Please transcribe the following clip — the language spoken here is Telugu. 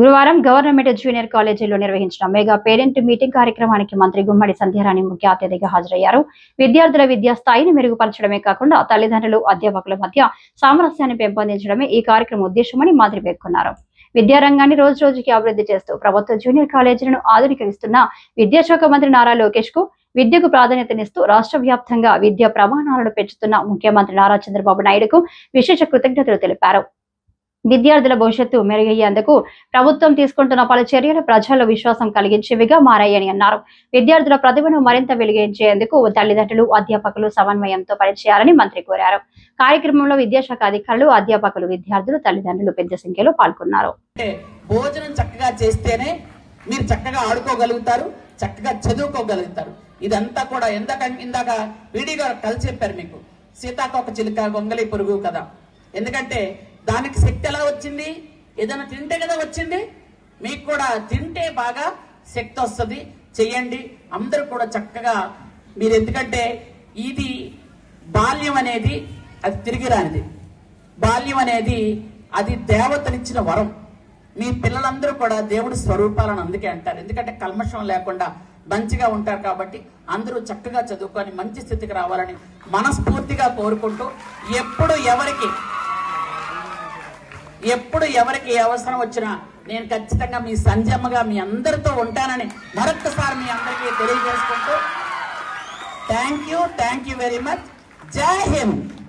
గురువారం గవర్నమెంట్ జూనియర్ కాలేజీలో నిర్వహించిన మెగా పేరెంట్ మీటింగ్ కార్యక్రమానికి మంత్రి గుమ్మడి సంధ్యారాణి ముఖ్య అతిథిగా హాజరయ్యారు. విద్యార్థుల విద్యా స్థాయిని మెరుగుపరచడమే కాకుండా తల్లిదండ్రులు అధ్యాపకుల మధ్య సామరస్యాన్ని పెంపొందించడమే ఈ కార్యక్రమం ఉద్దేశమని మంత్రి పేర్కొన్నారు. విద్యారంగాన్ని రోజు రోజుకి అభివృద్ధి చేస్తూ ప్రభుత్వ జూనియర్ కాలేజీలను ఆధునీకరిస్తున్న విద్యాశాఖ మంత్రి నారా లోకేష్కు విద్యకు ప్రాధాన్యతనిస్తూ రాష్ట్ర వ్యాప్తంగా విద్యా ప్రమాణాలను పెంచుతున్న ముఖ్యమంత్రి నారా చంద్రబాబు నాయుడుకు విశేష కృతజ్ఞతలు తెలిపారు. విద్యార్థుల భవిష్యత్తు మెరుగయ్యేందుకు ప్రభుత్వం తీసుకుంటున్న పలు చర్యలు ప్రజల్లో విశ్వాసం కలిగించేవిగా మారాయని అన్నారు. విద్యార్థుల ప్రతిభను మరింత వెలిగించేందుకు తల్లిదండ్రులు అధ్యాపకులు సమన్వయంతో పనిచేయాలని మంత్రి కోరారు. కార్యక్రమంలో విద్యాశాఖ అధికారులు అధ్యాపకులు విద్యార్థులు తల్లిదండ్రులు పెద్ద సంఖ్యలో పాల్గొన్నారు. భోజనం చక్కగా చేస్తేనే మీరు చక్కగా ఆడుకోగలుగుతారు చక్కగా చదువుకోగలుగుతారు. ఇదంతా కూడా ఎందాక ఇందాక వీడి కలిసి చెప్పారు మీకు. సీతాకోక చిలుక గొంగలి పురుగు కదా. ఎందుకంటే దానికి శక్తి ఎలా వచ్చింది? ఏదైనా తింటే కదా వచ్చింది? మీకు కూడా తింటే బాగా శక్తి వస్తుంది. చెయ్యండి. అందరూ కూడా చక్కగా మీరు ఎందుకంటే ఇది బాల్యం అనేది అది తిరిగి రానిది. బాల్యం అనేది అది దేవతనిచ్చిన వరం. మీ పిల్లలందరూ కూడా దేవుడి స్వరూపాలను అందుకే అంటారు. ఎందుకంటే కల్మషం లేకుండా మంచిగా ఉంటారు కాబట్టి అందరూ చక్కగా చదువుకొని మంచి స్థితికి రావాలని మనస్ఫూర్తిగా కోరుకుంటూ ఎప్పుడు ఎవరికి ఎప్పుడు ఎవరికి ఏ అవసరం వచ్చినా నేను ఖచ్చితంగా మీ సంజమ్మగా మీ అందరితో ఉంటానని మరొక్కసారి మీ అందరికీ తెలియజేసుకుంటూ thank you thank you very much Jai Hind.